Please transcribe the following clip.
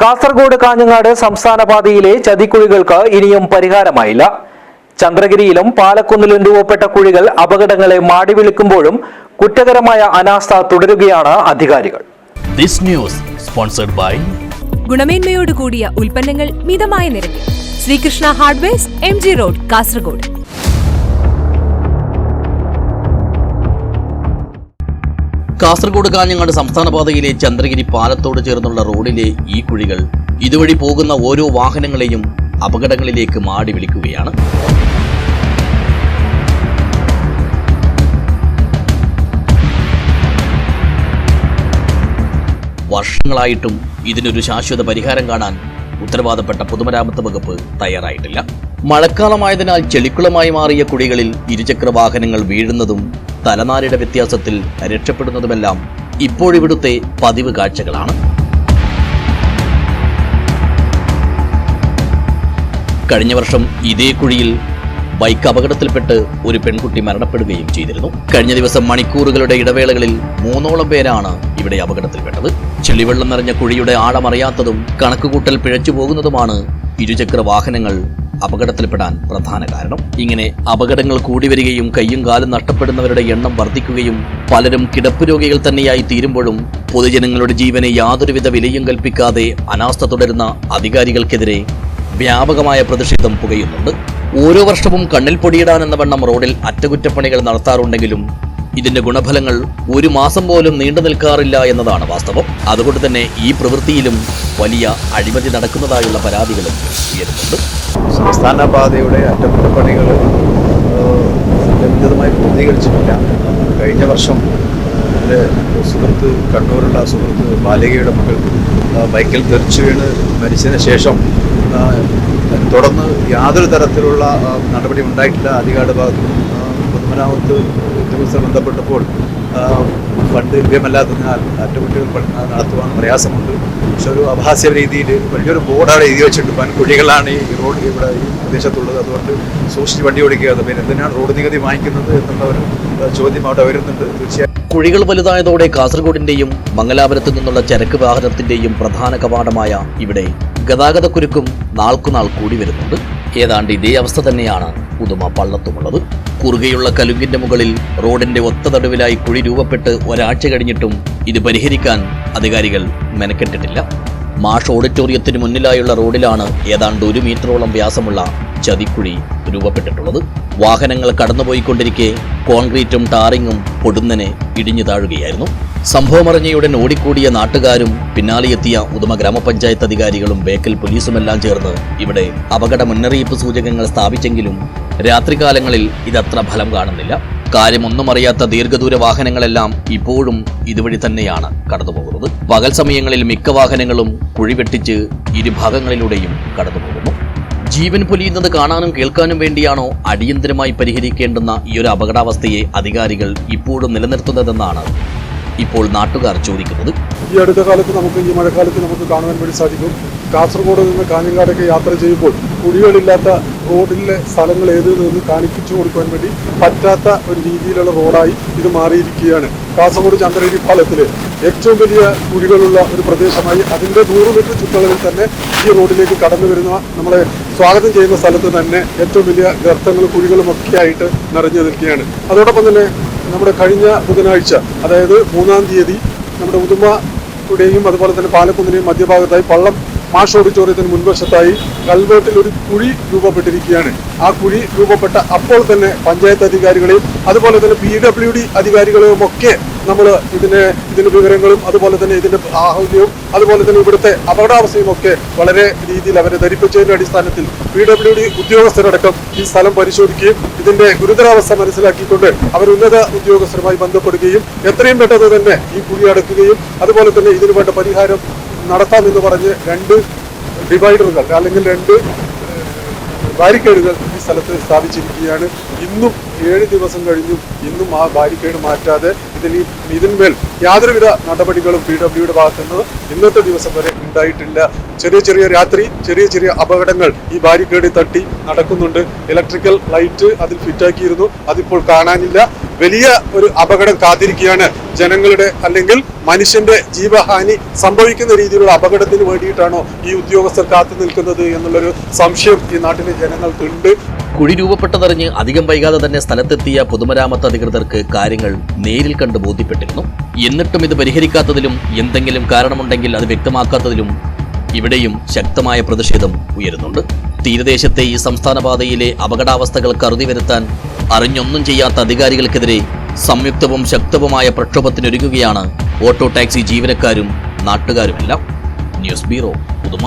കാസർഗോഡ് കാഞ്ഞങ്ങാട് സംസ്ഥാന പാതയിലെ ചതിക്കുഴികൾക്ക് ഇനിയും പരിഹാരമായില്ല. ചന്ദ്രഗിരിയിലും പാലക്കുന്നിലും രൂപപ്പെട്ട കുഴികൾ അപകടങ്ങളെ മാടി വിളിക്കുമ്പോഴും കുറ്റകരമായ അനാസ്ഥ തുടരുകയാണ് അധികാരികൾ. This news sponsored by ഗുണമേന്മയോട് കൂടിയ ഉൽപ്പന്നങ്ങൾ മിതമായ നിരക്കിൽ. Sreekrishna hardware M G road Kasaragod. Kasaragod Kanhangad സംസ്ഥാന പാതയിലെ ചന്ദ്രഗിരി പാലത്തോട് ചേർന്നുള്ള റോഡിലെ ഈ കുഴികൾ ഇതുവഴി പോകുന്ന ഓരോ വാഹനങ്ങളെയും അപകടങ്ങളിലേക്ക് മാടി വിളിക്കുകയാണ്. വർഷങ്ങളായിട്ടും ഇതിനൊരു ശാശ്വത പരിഹാരം കാണാൻ ഉത്തരവാദപ്പെട്ട പൊതുമരാമത്ത് വകുപ്പ് തയ്യാറായിട്ടില്ല. മഴക്കാലമായതിനാൽ ചെളിക്കുളമായി മാറിയ കുഴികളിൽ ഇരുചക്ര വാഹനങ്ങൾ വീഴുന്നതും തലനാരിയുടെ വ്യത്യാസത്തിൽ രക്ഷപ്പെടുന്നതുമെല്ലാം ഇപ്പോഴിവിടുത്തെ പതിവ് കാഴ്ചകളാണ്. കഴിഞ്ഞ വർഷം ഇതേ കുഴിയിൽ ബൈക്ക് അപകടത്തിൽപ്പെട്ട് ഒരു പെൺകുട്ടി മരണപ്പെടുകയും ചെയ്തിരുന്നു. കഴിഞ്ഞ ദിവസം മണിക്കൂറുകളുടെ ഇടവേളകളിൽ മൂന്നോളം പേരാണ് ഇവിടെ അപകടത്തിൽപ്പെട്ടത്. ചെളിവെള്ളം നിറഞ്ഞ കുഴിയുടെ ആഴമറിയാത്തതും കണക്കുകൂട്ടൽ പിഴച്ചു പോകുന്നതുമാണ് ഇരുചക്ര വാഹനങ്ങൾ അപകടത്തിൽപ്പെടാൻ പ്രധാന കാരണം. ഇങ്ങനെ അപകടങ്ങൾ കൂടി വരികയും കയ്യും കാലും നഷ്ടപ്പെടുന്നവരുടെ എണ്ണം വർദ്ധിക്കുകയും പലരും കിടപ്പ് രോഗികൾ തന്നെയായി തീരുമ്പോഴും പൊതുജനങ്ങളുടെ ജീവനെ യാതൊരുവിധ വിലയും കൽപ്പിക്കാതെ അനാസ്ഥ തുടരുന്ന അധികാരികൾക്കെതിരെ വ്യാപകമായ പ്രതിഷേധം പുകയുന്നുണ്ട്. ഓരോ വർഷവും കണ്ണിൽ പൊടിയിടാൻ എന്ന വണ്ണം റോഡിൽ അറ്റകുറ്റപ്പണികൾ നടത്താറുണ്ടെങ്കിലും ഇതിന്റെ ഗുണഫലങ്ങൾ ഒരു മാസം പോലും നീണ്ടു നിൽക്കാറില്ല എന്നതാണ് വാസ്തവം. അതുകൊണ്ട് തന്നെ ഈ പ്രവൃത്തിയിലും വലിയ അഴിമതി നടക്കുന്നതായുള്ള പരാതികളും ഉയരുന്നുണ്ട്. സംസ്ഥാന പാതയുടെ അറ്റകുറ്റപ്പണികൾ ലഭ്യതമായി പൂർത്തീകരിച്ചിട്ടില്ല. കഴിഞ്ഞ വർഷം എന്റെ സുഹൃത്ത് കണ്ണൂരുള്ള സുഹൃത്ത് ബാലികയുടെ മകൾ ബൈക്കിൽ തെറിച്ചു വീണ് മരിച്ചതിന് ശേഷം തുടർന്ന് യാതൊരു തരത്തിലുള്ള നടപടി ഉണ്ടായിട്ടില്ല. അധികാരുടെ ഭാഗത്ത് പൊതുമരാമത്ത് ഉദ്യോഗസ്ഥർ ബന്ധപ്പെട്ടപ്പോൾ ഫണ്ട് ലഭ്യമല്ലാത്തതിനാൽ ആറ്റുകുട്ടികൾ പണി നടത്തുവാൻ പ്രയാസമുണ്ട്. പക്ഷെ ഒരു അഭാസ്യ രീതിയിൽ വലിയൊരു ബോർഡ് അവിടെ എഴുതി വെച്ചിട്ടുണ്ട്. കുഴികളാണ് ഈ റോഡ് ഇവിടെ ഈ പ്രദേശത്തുള്ളത്. അതുകൊണ്ട് സൂക്ഷിച്ച് വണ്ടി ഓടിക്കുക പിന്നെ എന്തിനാണ് റോഡ് നികുതി വാങ്ങിക്കുന്നത് എന്നുള്ള ഒരു ചോദ്യം അവിടെ വരുന്നുണ്ട്. തീർച്ചയായും കുഴികൾ വലുതായതോടെ കാസർഗോഡിന്റെയും മംഗലാപുരത്തു നിന്നുള്ള ചരക്ക് വാഹനത്തിന്റെയും പ്രധാന കവാടമായ ഇവിടെ ഗതാഗതക്കുരുക്കും നാൾക്കുനാൾ കൂടി വരുന്നുണ്ട്. ഏതാണ്ട് ഇതേ അവസ്ഥ തന്നെയാണ് പുതുമ പള്ളത്തുമുള്ളത്. കുറുകെയുള്ള കലുങ്കിന്റെ മുകളിൽ റോഡിന്റെ ഒത്ത തടുവിലായി കുഴി രൂപപ്പെട്ട് ഒരാഴ്ച കഴിഞ്ഞിട്ടും ഇത് പരിഹരിക്കാൻ അധികാരികൾ മെനക്കെട്ടിട്ടില്ല. മാഷ് ഓഡിറ്റോറിയത്തിന് മുന്നിലായുള്ള റോഡിലാണ് ഏതാണ്ട് ഒരു മീറ്ററോളം വ്യാസമുള്ള ചതിക്കുഴി രൂപപ്പെട്ടിട്ടുള്ളത്. വാഹനങ്ങൾ കടന്നുപോയിക്കൊണ്ടിരിക്കെ കോൺക്രീറ്റും ടാറിങ്ങും പൊടുന്നനെ ഇടിഞ്ഞു താഴുകയായിരുന്നു. സംഭവമറിഞ്ഞയുടൻ ഓടിക്കൂടിയ നാട്ടുകാരും പിന്നാലെയെത്തിയ ഉദമ ഗ്രാമപഞ്ചായത്ത് അധികാരികളും ബേക്കൽ പോലീസുമെല്ലാം ചേർന്ന് ഇവിടെ അപകട മുന്നറിയിപ്പ് സൂചകങ്ങൾ സ്ഥാപിച്ചെങ്കിലും രാത്രികാലങ്ങളിൽ ഇതത്ര ഫലം കാണുന്നില്ല. കാര്യമൊന്നും അറിയാത്ത ദീർഘദൂര വാഹനങ്ങളെല്ലാം ഇപ്പോഴും ഇതുവഴി തന്നെയാണ് കടന്നുപോകുന്നത്. പകൽ സമയങ്ങളിൽ മിക്ക വാഹനങ്ങളും കുഴി വെട്ടിച്ച് ഇരുഭാഗങ്ങളിലൂടെയും കടന്നുപോകുന്നു. ജീവൻ പൊലിയുന്നത് കാണാനും കേൾക്കാനും വേണ്ടിയാണോ അടിയന്തരമായി പരിഹരിക്കേണ്ടുന്ന ഈ ഒരു അപകടാവസ്ഥയെ അധികാരികൾ ഇപ്പോഴും നിലനിർത്തുന്നതെന്നാണ് ഇപ്പോൾ നാട്ടുകാർ ചോദിക്കുന്നത്. ഈ അടുത്ത കാലത്ത് നമുക്ക് ഈ മഴക്കാലത്ത് നമുക്ക് കാണുവാൻ വേണ്ടി സാധിക്കും. കാസർഗോഡ് നിന്ന് കാഞ്ഞങ്ങാടേക്ക് യാത്ര ചെയ്യുമ്പോൾ കുഴികളില്ലാത്ത റോഡിലെ സ്ഥലങ്ങൾ ഏത് എന്ന് കാണിപ്പിച്ചു കൊടുക്കുവാൻ വേണ്ടി പറ്റാത്ത ഒരു രീതിയിലുള്ള റോഡായി ഇത് മാറിയിരിക്കുകയാണ്. കാസർഗോഡ് ചന്ദ്രഗിരി ഫലത്തിൽ ഏറ്റവും വലിയ കുഴികളുള്ള ഒരു പ്രദേശമായി അതിന്റെ നൂറ് മീറ്റർ ചുറ്റളവിൽ തന്നെ ഈ റോഡിലേക്ക് കടന്നു വരുന്ന നമ്മളെ സ്വാഗതം ചെയ്യുന്ന സ്ഥലത്ത് തന്നെ ഏറ്റവും വലിയ ഗർത്തങ്ങളും കുഴികളും ഒക്കെ ആയിട്ട് നിറഞ്ഞു നിൽക്കുകയാണ്. അതോടൊപ്പം തന്നെ നമ്മുടെ കഴിഞ്ഞ ബുധനാഴ്ച അതായത് മൂന്നാം തീയതി നമ്മുടെ ഉദുമയുടെയും അതുപോലെ തന്നെ പാലക്കുന്നിന്റെയും മധ്യഭാഗത്തായി പള്ളം മാഷ് ഓഡിറ്റോറിയത്തിന് മുൻവശത്തായി കൽവേട്ടിൽ ഒരു കുഴി രൂപപ്പെട്ടിരിക്കുകയാണ്. ആ കുഴി രൂപപ്പെട്ട അപ്പോൾ തന്നെ പഞ്ചായത്ത് അധികാരികളെയും അതുപോലെ തന്നെ പി ഡബ്ല്യു ഡി അധികാരികളെയും ഒക്കെ നമ്മൾ ഇതിനെ ഇതിന്റെ വിവരങ്ങളും അതുപോലെ തന്നെ ഇതിന്റെ ആഹ്ലാദവും അതുപോലെ തന്നെ ഇവിടുത്തെ അപകടാവസ്ഥയും ഒക്കെ വളരെ രീതിയിൽ അവരെ ധരിപ്പിച്ചതിന്റെ അടിസ്ഥാനത്തിൽ പി ഡബ്ല്യു ഡി ഉദ്യോഗസ്ഥരടക്കം ഈ സ്ഥലം പരിശോധിക്കുകയും ഇതിന്റെ ഗുരുതരാവസ്ഥ മനസ്സിലാക്കിക്കൊണ്ട് അവർ ഉന്നത ഉദ്യോഗസ്ഥരുമായി ബന്ധപ്പെടുകയും എത്രയും പെട്ടെന്ന് തന്നെ ഈ കുഴി അടക്കുകയും അതുപോലെ തന്നെ ഇതിനു വേണ്ട പരിഹാരം നടത്താമെന്ന് പറഞ്ഞ് രണ്ട് ഡിവൈഡറുകൾ അല്ലെങ്കിൽ രണ്ട് ബാരിക്കേഡുകൾ ഈ സ്ഥലത്ത് സ്ഥാപിച്ചിരിക്കുകയാണ്. ഇന്നും ഏഴ് ദിവസം കഴിഞ്ഞും ഇന്നും ആ ബാരിക്കേഡ് മാറ്റാതെ ഇതിന് ഇതിന്മേൽ യാതൊരുവിധ നടപടികളും പി ഡബ്ല്യുടെ ഭാഗത്തുനിന്ന് ഇന്നത്തെ ദിവസം വരെ ഉണ്ടായിട്ടില്ല. ചെറിയ ചെറിയ രാത്രി ചെറിയ ചെറിയ അപകടങ്ങൾ ഈ ബാരിക്കേഡിൽ തട്ടി നടക്കുന്നുണ്ട്. ഇലക്ട്രിക്കൽ ലൈറ്റ് അതിൽ ഫിറ്റാക്കിയിരുന്നു അതിപ്പോൾ കാണാനില്ല. വലിയ ഒരു അപകടം കാത്തിരിക്കുകയാണ് ജനങ്ങളുടെ അല്ലെങ്കിൽ മനുഷ്യന്റെ ജീവഹാനി സംഭവിക്കുന്ന രീതിയിലുള്ള അപകടത്തിന് വേണ്ടിയിട്ടാണോ ഈ ഉദ്യോഗസ്ഥർ കാത്തു നിൽക്കുന്നത് എന്നുള്ളൊരു സംശയം ഈ നാട്ടിലെ ജനങ്ങൾക്കുണ്ട്. കുഴി രൂപപ്പെട്ടതറിഞ്ഞ് അധികം വൈകാതെ തന്നെ സ്ഥലത്തെത്തിയ പൊതുമരാമത്ത് അധികൃതർക്ക് കാര്യങ്ങൾ നേരിൽ കണ്ട് ബോധ്യപ്പെട്ടിരുന്നു. എന്നിട്ടും ഇത് പരിഹരിക്കാത്തതിലും എന്തെങ്കിലും കാരണമുണ്ടെങ്കിൽ അത് വ്യക്തമാക്കാത്തതിലും ഇവിടെയും ശക്തമായ പ്രതിഷേധം ഉയരുന്നുണ്ട്. തീരദേശത്തെ ഈ സംസ്ഥാന പാതയിലെ അപകടാവസ്ഥകൾ അറുതി വരുത്താൻ അറിഞ്ഞൊന്നും ചെയ്യാത്ത അധികാരികൾക്കെതിരെ സംയുക്തവും ശക്തവുമായ പ്രക്ഷോഭത്തിനൊരുങ്ങുകയാണ് ഓട്ടോ ടാക്സി ജീവനക്കാരും നാട്ടുകാരുമെല്ലാം. ന്യൂസ് ബ്യൂറോ പുതുമ.